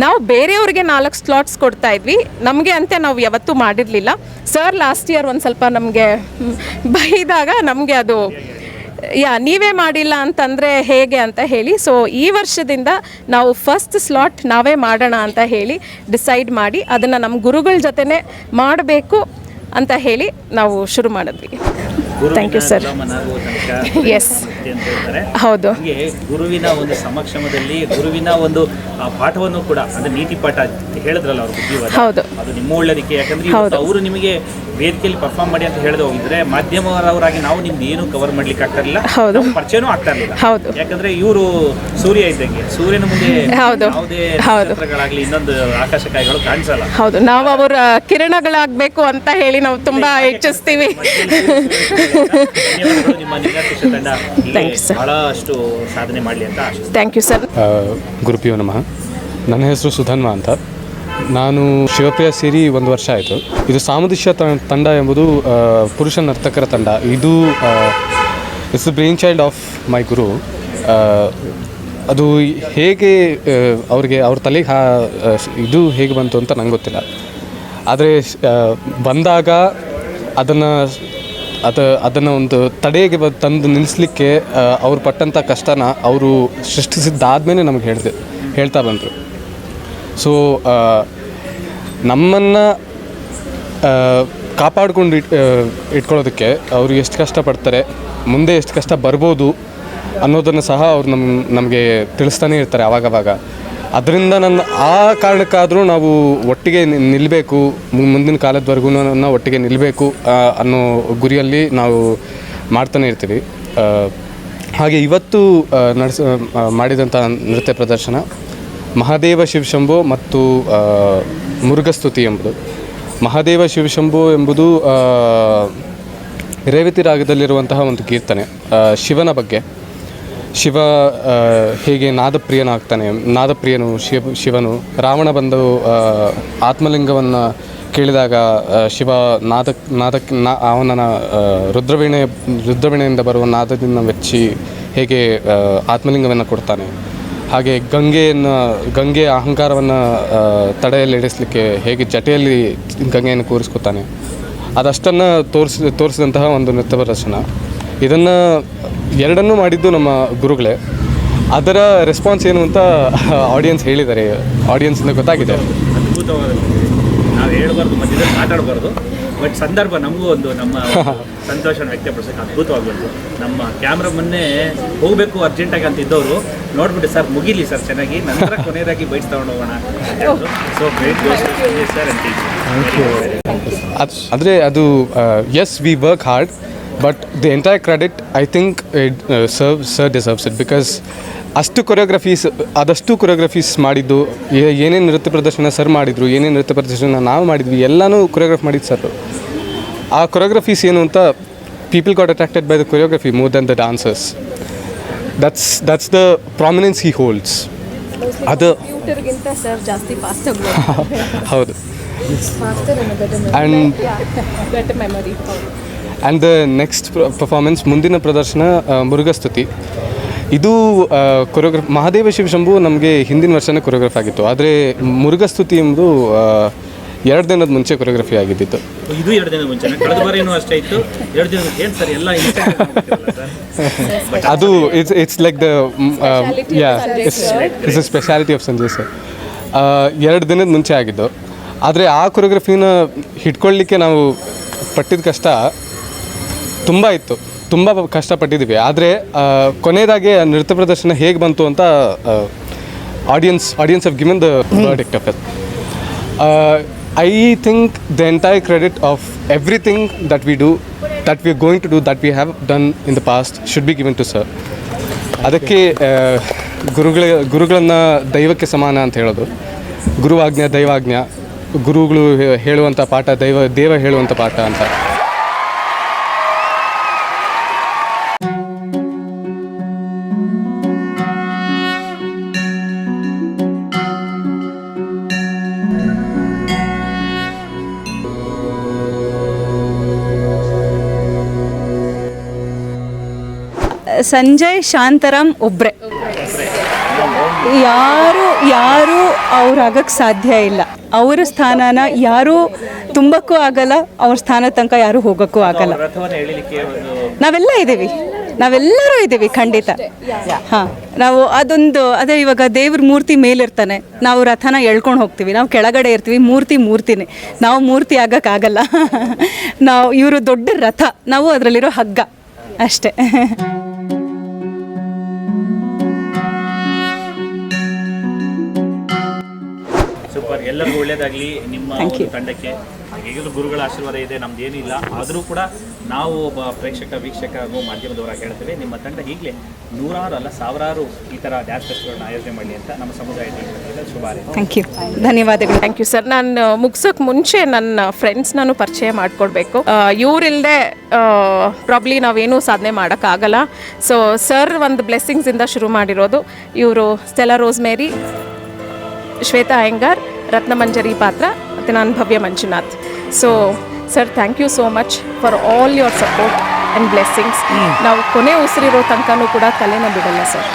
ನಾವು ಬೇರೆಯವ್ರಿಗೆ ನಾಲ್ಕು ಸ್ಲಾಟ್ಸ್ ಕೊಡ್ತಾ ಇದ್ವಿ. ನಮಗೆ ಅಂತೆ ನಾವು ಯಾವತ್ತೂ ಮಾಡಿರಲಿಲ್ಲ. ಸರ್ ಲಾಸ್ಟ್ ಇಯರ್ ಒಂದು ಸ್ವಲ್ಪ ನಮಗೆ ಬೈದಾಗ ನಮಗೆ ಅದು, ಯಾ, ನೀವೇ ಮಾಡಿಲ್ಲ ಅಂತಂದರೆ ಹೇಗೆ ಅಂತ ಹೇಳಿ. ಸೊ ಈ ವರ್ಷದಿಂದ ನಾವು ಫಸ್ಟ್ ಸ್ಲಾಟ್ ನಾವೇ ಮಾಡೋಣ ಅಂತ ಹೇಳಿ ಡಿಸೈಡ್ ಮಾಡಿ, ಅದನ್ನು ನಮ್ಮ ಗುರುಗಳ ಜೊತೆನೇ ಮಾಡಬೇಕು ಅಂತ ಹೇಳಿ ನಾವು ಶುರು ಮಾಡಿದ್ವಿ. Thank you sir Yes. ಹೌದು ಹಾಗೆ ಗುರುವಿನ ಒಂದು ಸಮಕ್ಷಮದಲ್ಲಿ ಗುರುವಿನ ಒಂದು ಪಾಠವನ್ನು ಕೂಡ ಅಂದ್ರೆ ನೀತಿ ಪಾಠ ಹೇಳಿದ್ರಲ್ಲ ಅವ್ರ ಬುದ್ಧಿವಾದ ಹೌದು. ಅದು ನಿಮ್ಮ ಒಳ್ಳೇದಕ್ಕೆ ಯಾಕಂದ್ರೆ ಇವತ್ತು ಅವರು ನಿಮಗೆ ವೇದಿಕೆಯಲ್ಲಿ ಪರ್ಫಾರ್ಮ್ ಮಾಡಿ ಅಂತ ಹೇಳಿದ ಹೋಗಿದ್ರೆ ಮಾಧ್ಯಮರವರಾಗಿ ನಾವು ನಿಮ್ದು ಏನು ಕವರ್ ಮಾಡ್ಲಿಕ್ಕೆ ಆಗ್ತಾ ಇರಲಿಲ್ಲ ಹೌದು. ಪರಿಚಯನೂ ಆಗ್ತಾ ಇರಲಿಲ್ಲ ಹೌದು. ಯಾಕಂದ್ರೆ ಇವರು ಸೂರ್ಯ ಇದ್ದಂಗೆ ಸೂರ್ಯನ ಮುಂದೆ ಹೌದು. ಯಾವುದೇ. ನಕ್ಷತ್ರಗಳಾಗಲಿ ಇನ್ನೊಂದು ಆಕಾಶಕಾಯಿಗಳು ಕಾಣಿಸಲ್ಲ ಹೌದು ನಾವು ಅವರ ಕಿರಣಗಳಾಗಬೇಕು ಅಂತ ಹೇಳಿ ನಾವು ತುಂಬಾ ಇಚ್ಛಿಸ್ತೀವಿ ನಿಮ್ಮ ತಂಡ ಹೀಗೆ ಯು ಸರ್. ಬಹಳಷ್ಟು ಸಾಧನೆ ಮಾಡಲಿ ಅಂತ ಥ್ಯಾಂಕ್ ಯು ಸರ್ ಗುರುಪಿಯೋ ನಮಃ. ನನ್ನ ಹೆಸರು ಸುಧನ್ವ ಅಂತ. ನಾನು ಶಿವಪ್ರಿಯ ಸೇರಿ ಒಂದು ವರ್ಷ ಆಯಿತು. ಇದು ಸಾಮುದಿಶ್ಯ ತ- ತಂಡ ಎಂಬುದು ಪುರುಷ ನರ್ತಕರ ತಂಡ. ಇದು it's brainchild of my guru ಅದು ಹೇಗೆ ಅವ್ರಿಗೆ ಅವ್ರ ತಲೆಗೆ ಹಾ ಇದು ಹೇಗೆ ಬಂತು ಅಂತ ನಂಗೆ ಗೊತ್ತಿಲ್ಲ. ಆದರೆ ಬಂದಾಗ ಅದನ್ನು ಅದ ಅದನ್ನು ಒಂದು ತಡೆಗೆ ತಂದು ನಿಲ್ಲಿಸಲಿಕ್ಕೆ ಅವ್ರು ಪಟ್ಟಂಥ ಕಷ್ಟನ ಅವರು ಸೃಷ್ಟಿಸಿದ್ದಾದ್ಮೇಲೆ ನಮಗೆ ಹೇಳಿದೆ, ಹೇಳ್ತಾ ಬಂದರು. ಸೊ ನಮ್ಮನ್ನು ಕಾಪಾಡ್ಕೊಂಡು ಇಟ್ ಇಟ್ಕೊಳ್ಳೋದಕ್ಕೆ ಅವರು ಎಷ್ಟು ಕಷ್ಟಪಡ್ತಾರೆ, ಮುಂದೆ ಎಷ್ಟು ಕಷ್ಟ ಬರ್ಬೋದು ಅನ್ನೋದನ್ನು ಸಹ ಅವ್ರು ನಮ್ಮ ನಮಗೆ ತಿಳಿಸ್ತಾನೆ ಇರ್ತಾರೆ ಆವಾಗವಾಗ ಅದರಿಂದ ನನ್ನ ಆ ಕಾರಣಕ್ಕಾದರೂ ನಾವು ಒಟ್ಟಿಗೆ ನಿಲ್ಲಬೇಕು ಮುಂದಿನ ಕಾಲದವರೆಗೂ ನಾವು ಒಟ್ಟಿಗೆ ನಿಲ್ಲಬೇಕು ಅನ್ನೋ ಗುರಿಯಲ್ಲಿ ನಾವು ಮಾಡ್ತಾನೆ ಇರ್ತೀವಿ. ಹಾಗೆ ಇವತ್ತು ನಡೆಸ ಮಾಡಿದಂಥ ನೃತ್ಯ ಪ್ರದರ್ಶನ ಮಹಾದೇವ ಶಿವಶಂಭು ಮತ್ತು ಮುರುಘಸ್ತುತಿ ಎಂಬುದು. ಮಹಾದೇವ ಶಿವಶಂಭು ಎಂಬುದು ರೇವತಿ ರಾಗದಲ್ಲಿರುವಂತಹ ಒಂದು ಕೀರ್ತನೆ ಶಿವನ ಬಗ್ಗೆ. ಶಿವ ಹೇಗೆ ನಾದಪ್ರಿಯನಾಗ್ತಾನೆ. ನಾದಪ್ರಿಯನು ಶಿವ, ಶಿವನು. ರಾವಣ ಬಂದು ಆತ್ಮಲಿಂಗವನ್ನು ಕೇಳಿದಾಗ ಶಿವ ನಾದ ನಾದಕ್ಕೆ ನಾ ಅವನ ರುದ್ರವೀಣೆ, ರುದ್ರವೀಣೆಯಿಂದ ಬರುವ ನಾದದಿಂದ ಮೆಚ್ಚಿ ಹೇಗೆ ಆತ್ಮಲಿಂಗವನ್ನು ಕೊಡ್ತಾನೆ. ಹಾಗೆ ಗಂಗೆಯನ್ನು ಗಂಗೆಯ ಅಹಂಕಾರವನ್ನು ತಡೆಯಲ್ಲಿ ಇಡಿಸಲಿಕ್ಕೆ ಹೇಗೆ ಜಟೆಯಲ್ಲಿ ಗಂಗೆಯನ್ನು ಕೂರಿಸ್ಕೊತಾನೆ. ಅದಷ್ಟನ್ನು ತೋರಿಸಿ, ತೋರಿಸಿದಂತಹ ಒಂದು ನೃತ್ಯ ಪ್ರದರ್ಶನ. ಇದನ್ನು ಎರಡನ್ನೂ ಮಾಡಿದ್ದು ನಮ್ಮ ಗುರುಗಳೇ. ಅದರ ರೆಸ್ಪಾನ್ಸ್ ಏನು ಅಂತ ಆಡಿಯನ್ಸ್ ಹೇಳಿದ್ದಾರೆ. ಆಡಿಯನ್ಸಿಂದ ಗೊತ್ತಾಗಿದೆ. ಅದ್ಭುತವಾದ ನಾವು ಹೇಳ್ಬಾರ್ದು ಮಧ್ಯದಲ್ಲಿ ಮಾತಾಡಬಾರ್ದು. ಬಟ್ ಸಂದರ್ಭ ನಮಗೂ ಒಂದು ನಮ್ಮ ಸಂತೋಷನ ವ್ಯಕ್ತಪಡಿಸೋಕೆ ಅದ್ಭುತವಾಗಿ ಬಂತು ನಮ್ಮ ಕ್ಯಾಮ್ರಾ ಮೊನ್ನೆ ಹೋಗಬೇಕು ಅರ್ಜೆಂಟಾಗಿ ಅಂತ ಇದ್ದವರು. ನೋಡ್ಬಿಟ್ಟು ಸರ್ ಮುಗೀಲಿ ಸರ್ ಚೆನ್ನಾಗಿ. ನಂತರ ಕೊನೆಯದಾಗಿ ಬೈಟ್ಸ್ ತಗೊಂಡು ಹೋಗೋಣ ಸೊ ಗ್ರೇಟ್ ಸರ್ ಅಂತ ಅಂದರೆ ಅದು as we work hard but the entire credit I think it serve sir deserves it because ಅಷ್ಟು ಕೊರಿಯೋಗ್ರಫೀಸ್ ಅದಷ್ಟು ಕೊರಿಯೋಗ್ರಫೀಸ್ ಮಾಡಿದ್ದು ಏನೇನು ನೃತ್ಯ ಪ್ರದರ್ಶನ ಸರ್ ಮಾಡಿದರು ಏನೇನು ನೃತ್ಯ ಪ್ರದರ್ಶನ ನಾವು ಮಾಡಿದ್ವಿ ಎಲ್ಲನೂ ಕೊರಿಯೋಗ್ರಫ್ ಮಾಡಿದ್ದು ಸರ್ ಆ ಕೊರಿಯೋಗ್ರಫೀಸ್ ಏನು ಅಂತ people got attracted by the choreography more than the dancers that's that's the prominence he holds ಅದು ಹೌದು. And and the next performance ಮುಂದಿನ ಪ್ರದರ್ಶನ ಮುರುಘಸ್ತುತಿ. ಇದು ಕೊರಿಯೋಗ್ರಫ್ ಮಹಾದೇವ ಶಿವಶಂಭು ನಮಗೆ ಹಿಂದಿನ ವರ್ಷನೇ ಕೊರಿಯೋಗ್ರಫ್ ಆಗಿತ್ತು. ಆದರೆ ಮುರುಘಸ್ತುತಿ ಎಂಬುದು ಎರಡು ದಿನದ ಮುಂಚೆ ಕೊರಿಯೋಗ್ರಫಿ ಆಗಿದ್ದಿತ್ತು. ಇದು ಎರಡು ದಿನದ ಮುಂಚೆ ಕಳೆದ ಬಾರಿನೂ ಅಷ್ಟೇ ಇತ್ತು. ಎರಡು ದಿನ ಏನು ಸರ್ ಎಲ್ಲ ಅದು it's it's like the yeah it's it's a speciality of Sanjay sir ಎರಡು ದಿನದ ಮುಂಚೆ ಆಗಿದ್ದು. ಆದರೆ ಆ ಕೊರಿಯೋಗ್ರಫಿನ ಹಿಡ್ಕೊಳ್ಳಿಕ್ಕೆ ನಾವು ಪಟ್ಟಿದ ಕಷ್ಟ. ತುಂಬ ಇತ್ತು. ತುಂಬ ಕಷ್ಟಪಟ್ಟಿದ್ದೀವಿ. ಆದರೆ ಕೊನೆಯದಾಗಿ ನೃತ್ಯ ಪ್ರದರ್ಶನ ಹೇಗೆ ಬಂತು ಅಂತ audience audience of given the product of I think the entire credit of everything that we do that we going to do that we have done in the past should be given to sir ಅದಕ್ಕೆ ಗುರುಗಳ, ಗುರುಗಳನ್ನು ದೈವಕ್ಕೆ ಸಮಾನ ಅಂತ ಹೇಳೋದು. ಗುರುವಾಜ್ಞ, ದೈವಾಜ್ಞ. ಗುರುಗಳು ಹೇಳುವಂಥ ಪಾಠ, ದೈವ, ದೇವ ಹೇಳುವಂಥ ಪಾಠ ಅಂತ. ಸಂಜಯ್, ಶಾಂತರಾಮ್ ಒಬ್ಬರೇ ಯಾರು ಯಾರು ಅವ್ರಾಗಕ್ಕೆ ಸಾಧ್ಯ ಇಲ್ಲ. ಅವರ ಸ್ಥಾನನ ಯಾರೂ ತುಂಬಕ್ಕೂ ಆಗಲ್ಲ, ಅವ್ರ ಸ್ಥಾನ ತನಕ ಯಾರೂ ಹೋಗೋಕ್ಕೂ ಆಗಲ್ಲ. ನಾವೆಲ್ಲ ಇದ್ದೀವಿ. ನಾವೆಲ್ಲರೂ ಇದ್ದೀವಿ, ಖಂಡಿತ. ಹಾಂ, ನಾವು ಅದೊಂದು, ಅದೇ ಇವಾಗ ದೇವ್ರ ಮೂರ್ತಿ ಮೇಲಿರ್ತಾನೆ. ನಾವು ರಥನ ಎಳ್ಕೊಂಡು ಹೋಗ್ತೀವಿ. ನಾವು ಕೆಳಗಡೆ ಇರ್ತೀವಿ, ಮೂರ್ತಿ ಮೂರ್ತಿನೇ. ನಾವು ಮೂರ್ತಿ ಆಗೋಕ್ಕಾಗಲ್ಲ ನಾವು, ಇವರು ದೊಡ್ಡ ರಥ. ನಾವು ಅದರಲ್ಲಿರೋ ಹಗ್ಗ. ಅಷ್ಟೇ. ಸೂಪರ್. ಎಲ್ಲರಿಗೂ ಒಳ್ಳೇದಾಗಲಿ. ನಿಮ್ಮ ಒಂದು ತಂಡಕ್ಕೆ ಈಗಲೂ ಗುರುಗಳ ಆಶೀರ್ವಾದ ಇದೆ ನಮ್ದು ಏನಿಲ್ಲ ಆದರೂ ಕೂಡ ನಾವು ಒಬ್ಬ ಪ್ರೇಕ್ಷಕ ವೀಕ್ಷಕ ಹಾಗೂ ಮಾಧ್ಯಮದವರಾಗಿ ಹೇಳ್ತೇವೆ ನಿಮ್ಮ ತಂಡ ಈಗಲೇ ನೂರಾರು ಅಲ್ಲ ಸಾವಿರಾರು ಈ ಥರ ಡ್ಯಾನ್ಸ್ ಫೆಸ್ಟಿವಲ್ನ ಆಯೋಜನೆ ಮಾಡಲಿ ಅಂತ ನಮ್ಮ ಸಮುದಾಯದ ಶುಭಾರಯ ಥ್ಯಾಂಕ್ ಯು ಧನ್ಯವಾದಗಳು. ಥ್ಯಾಂಕ್ ಯು ಸರ್ ನಾನು ಮುಗಿಸೋಕೆ ಮುಂಚೆ ನನ್ನ ಫ್ರೆಂಡ್ಸ್ ನಾನು ಪರಿಚಯ ಮಾಡಿಕೊಡ್ಬೇಕು. ಇವರಿಲ್ಲದೆ ಪ್ರಾಬ್ಲಿ ನಾವೇನೂ ಸಾಧನೆ ಮಾಡೋಕ್ಕಾಗಲ್ಲ. ಸೊ ಸರ್ ಒಂದು ಬ್ಲೆಸ್ಸಿಂಗ್ಸಿಂದ ಶುರು ಮಾಡಿರೋದು. ಇವರು ಸ್ಟೆಲಾ ರೋಸ್ ಮೇರಿ ಶ್ವೇತಾ ಅಯ್ಯಂಗಾರ್ ರತ್ನಮಂಜರಿ ಪಾತ್ರ ಮತ್ತು ನಾನು Bhavya Manjunath so sir thank you so much for all your support and blessings ನಾವು ಕೊನೆ ಉಸಿರಿರೋ ತನಕನೂ ಕೂಡ ಕಲೆನ ಬಿಡಲ್ಲ ಸರ್